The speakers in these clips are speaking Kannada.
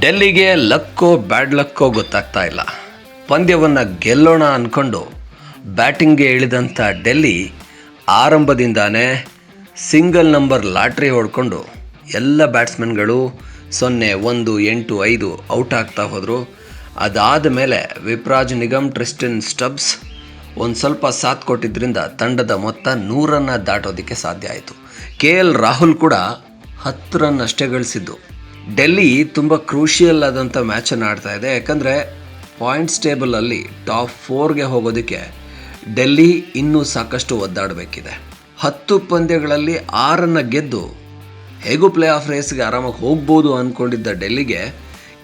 ಡೆಲ್ಲಿಗೆ ಲಕ್ಕೋ ಬ್ಯಾಡ್ ಲಕ್ಕೋ ಗೊತ್ತಾಗ್ತಾ ಇಲ್ಲ. ಪಂದ್ಯವನ್ನು ಗೆಲ್ಲೋಣ ಅಂದ್ಕೊಂಡು ಬ್ಯಾಟಿಂಗ್ಗೆ ಇಳಿದಂಥ ಡೆಲ್ಲಿ ಆರಂಭದಿಂದಾನೇ ಸಿಂಗಲ್ ನಂಬರ್ ಲಾಟ್ರಿ ಹೊಡ್ಕೊಂಡು ಎಲ್ಲ ಬ್ಯಾಟ್ಸ್ಮನ್ಗಳು ಸೊನ್ನೆ ಒಂದು ಎಂಟು ಐದು ಔಟ್ ಆಗ್ತಾ ಹೋದರು. ಅದಾದ ಮೇಲೆ ವಿಪ್ರಾಜ್ ನಿಗಮ್, ಟ್ರಿಸ್ಟಿನ್ ಸ್ಟಬ್ಸ್ ಒಂದು ಸ್ವಲ್ಪ ಸಾಥ್ ಕೊಟ್ಟಿದ್ದರಿಂದ ತಂಡದ ಮೊತ್ತ ನೂರನ್ನು ದಾಟೋದಕ್ಕೆ ಸಾಧ್ಯ ಆಯಿತು. ಕೆ ಎಲ್ ರಾಹುಲ್ ಕೂಡ ಹತ್ತು ರನ್ ಅಷ್ಟೇ ಗಳಿಸಿದ್ದು. ಡೆಲ್ಲಿ ತುಂಬ ಕ್ರೂಷಿಯಲ್ ಆದಂಥ ಮ್ಯಾಚನ್ನು ಆಡ್ತಾ ಇದೆ. ಯಾಕಂದರೆ ಪಾಯಿಂಟ್ಸ್ ಟೇಬಲಲ್ಲಿ ಟಾಪ್ ಫೋರ್ಗೆ ಹೋಗೋದಕ್ಕೆ ಡೆಲ್ಲಿ ಇನ್ನೂ ಸಾಕಷ್ಟು ಒದ್ದಾಡಬೇಕಿದೆ. ಹತ್ತು ಪಂದ್ಯಗಳಲ್ಲಿ ಆರನ್ನು ಗೆದ್ದು ಹೇಗೂ ಪ್ಲೇ ಆಫ್ ರೇಸ್ಗೆ ಆರಾಮಾಗಿ ಹೋಗ್ಬೋದು ಅಂದ್ಕೊಂಡಿದ್ದ ಡೆಲ್ಲಿಗೆ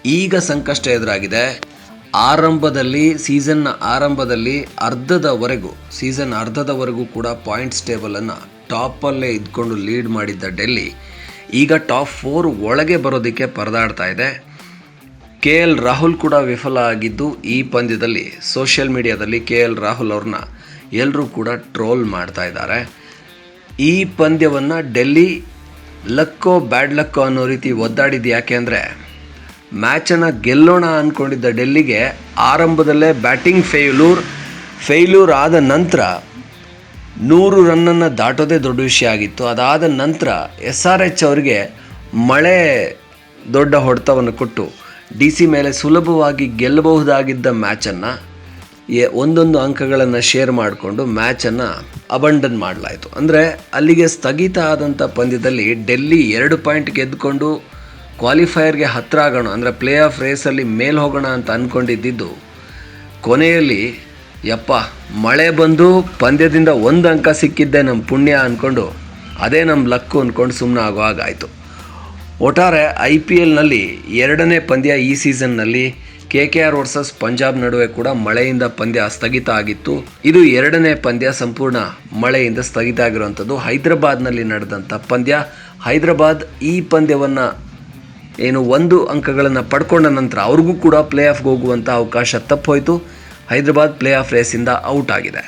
ಈಗ ಸಂಕಷ್ಟ ಎದುರಾಗಿದೆ. ಆರಂಭದಲ್ಲಿ ಸೀಸನ್ನ ಆರಂಭದಲ್ಲಿ ಅರ್ಧದವರೆಗೂ ಸೀಸನ್ ಅರ್ಧದವರೆಗೂ ಕೂಡ ಪಾಯಿಂಟ್ಸ್ ಟೇಬಲನ್ನು ಟಾಪಲ್ಲೇ ಇದ್ಕೊಂಡು ಲೀಡ್ ಮಾಡಿದ್ದ ಡೆಲ್ಲಿ ಈಗ ಟಾಪ್ ಫೋರ್ ಒಳಗೆ ಬರೋದಕ್ಕೆ ಪರದಾಡ್ತಾ ಇದೆ. ಕೆ ಎಲ್ ರಾಹುಲ್ ಕೂಡ ವಿಫಲ ಆಗಿದ್ದು ಈ ಪಂದ್ಯದಲ್ಲಿ ಸೋಷಿಯಲ್ ಮೀಡಿಯಾದಲ್ಲಿ ಕೆ ಎಲ್ ರಾಹುಲ್ ಅವ್ರನ್ನ ಎಲ್ಲರೂ ಕೂಡ ಟ್ರೋಲ್ ಮಾಡ್ತಾ ಇದ್ದಾರೆ. ಈ ಪಂದ್ಯವನ್ನು ಡೆಲ್ಲಿ ಲಕ್ಕೋ ಬ್ಯಾಡ್ ಲಕ್ಕೋ ಅನ್ನೋ ರೀತಿ ಒದ್ದಾಡಿದ್ದು ಯಾಕೆ ಅಂದರೆ, ಮ್ಯಾಚನ್ನು ಗೆಲ್ಲೋಣ ಅಂದ್ಕೊಂಡಿದ್ದ ಡೆಲ್ಲಿಗೆ ಆರಂಭದಲ್ಲೇ ಬ್ಯಾಟಿಂಗ್ ಫೇಲ್ಯೂರ್ ಫೇಲ್ಯೂರ್ ಆದ ನಂತರ ನೂರು ರನ್ನನ್ನು ದಾಟೋದೇ ದೊಡ್ಡ ವಿಷಯ ಆಗಿತ್ತು. ಅದಾದ ನಂತರ ಎಸ್ ಆರ್ ಎಚ್ ಅವರಿಗೆ ಮಳೆ ದೊಡ್ಡ ಹೊಡೆತವನ್ನು ಕೊಟ್ಟು ಡಿ ಸಿ ಮೇಲೆ ಸುಲಭವಾಗಿ ಗೆಲ್ಲಬಹುದಾಗಿದ್ದ ಮ್ಯಾಚನ್ನು ಒಂದೊಂದು ಅಂಕಗಳನ್ನು ಶೇರ್ ಮಾಡಿಕೊಂಡು ಮ್ಯಾಚನ್ನು ಅಬಂಡನ್ ಮಾಡಲಾಯಿತು. ಅಂದರೆ ಅಲ್ಲಿಗೆ ಸ್ಥಗಿತ ಆದಂಥ ಪಂದ್ಯದಲ್ಲಿ ಡೆಲ್ಲಿ ಎರಡು ಪಾಯಿಂಟ್ ಗೆದ್ದುಕೊಂಡು ಕ್ವಾಲಿಫೈಯರ್ಗೆ ಹತ್ತಿರ ಆಗೋಣ, ಅಂದರೆ ಪ್ಲೇ ಆಫ್ ರೇಸಲ್ಲಿ ಮೇಲೆ ಹೋಗೋಣ ಅಂತ ಅಂದ್ಕೊಂಡಿದ್ದಿದ್ದು ಕೊನೆಯಲ್ಲಿ ಯಪ್ಪ, ಮಳೆ ಬಂದು ಪಂದ್ಯದಿಂದ ಒಂದು ಅಂಕ ಸಿಕ್ಕಿದ್ದೆ ನಮ್ಮ ಪುಣ್ಯ ಅಂದ್ಕೊಂಡು ಅದೇ ನಮ್ಮ ಲಕ್ಕು ಅಂದ್ಕೊಂಡು ಸುಮ್ಮನೆ ಆಗೋ ಹಾಗಾಯಿತು ಒಟ್ಟಾರೆ ಐ ಪಿ ಎಲ್ನಲ್ಲಿ ಎರಡನೇ ಪಂದ್ಯ ಈ ಸೀಸನ್ನಲ್ಲಿ K K R versus Punjab ನಡುವೆ ಕೂಡ ಮಳೆಯಿಂದ ಪಂದ್ಯ ಸ್ಥಗಿತ ಆಗಿತ್ತು. ಇದು ಎರಡನೇ ಪಂದ್ಯ ಸಂಪೂರ್ಣ ಮಳೆಯಿಂದ ಸ್ಥಗಿತ ಆಗಿರುವಂಥದ್ದು. ಹೈದರಾಬಾದ್ನಲ್ಲಿ ನಡೆದಂಥ ಪಂದ್ಯ. ಹೈದರಾಬಾದ್ ಈ ಪಂದ್ಯವನ್ನು ಏನು ಒಂದು ಅಂಕಗಳನ್ನು ಪಡ್ಕೊಂಡ ನಂತರ ಅವ್ರಿಗೂ ಕೂಡ ಪ್ಲೇ ಆಫ್ಗೆ ಹೋಗುವಂಥ ಅವಕಾಶ ತಪ್ಪೋಯ್ತು ಹೈದರಾಬಾದ್ ಪ್ಲೇ ಆಫ್ ರೇಸಿಂದ ಔಟ್ ಆಗಿದೆ.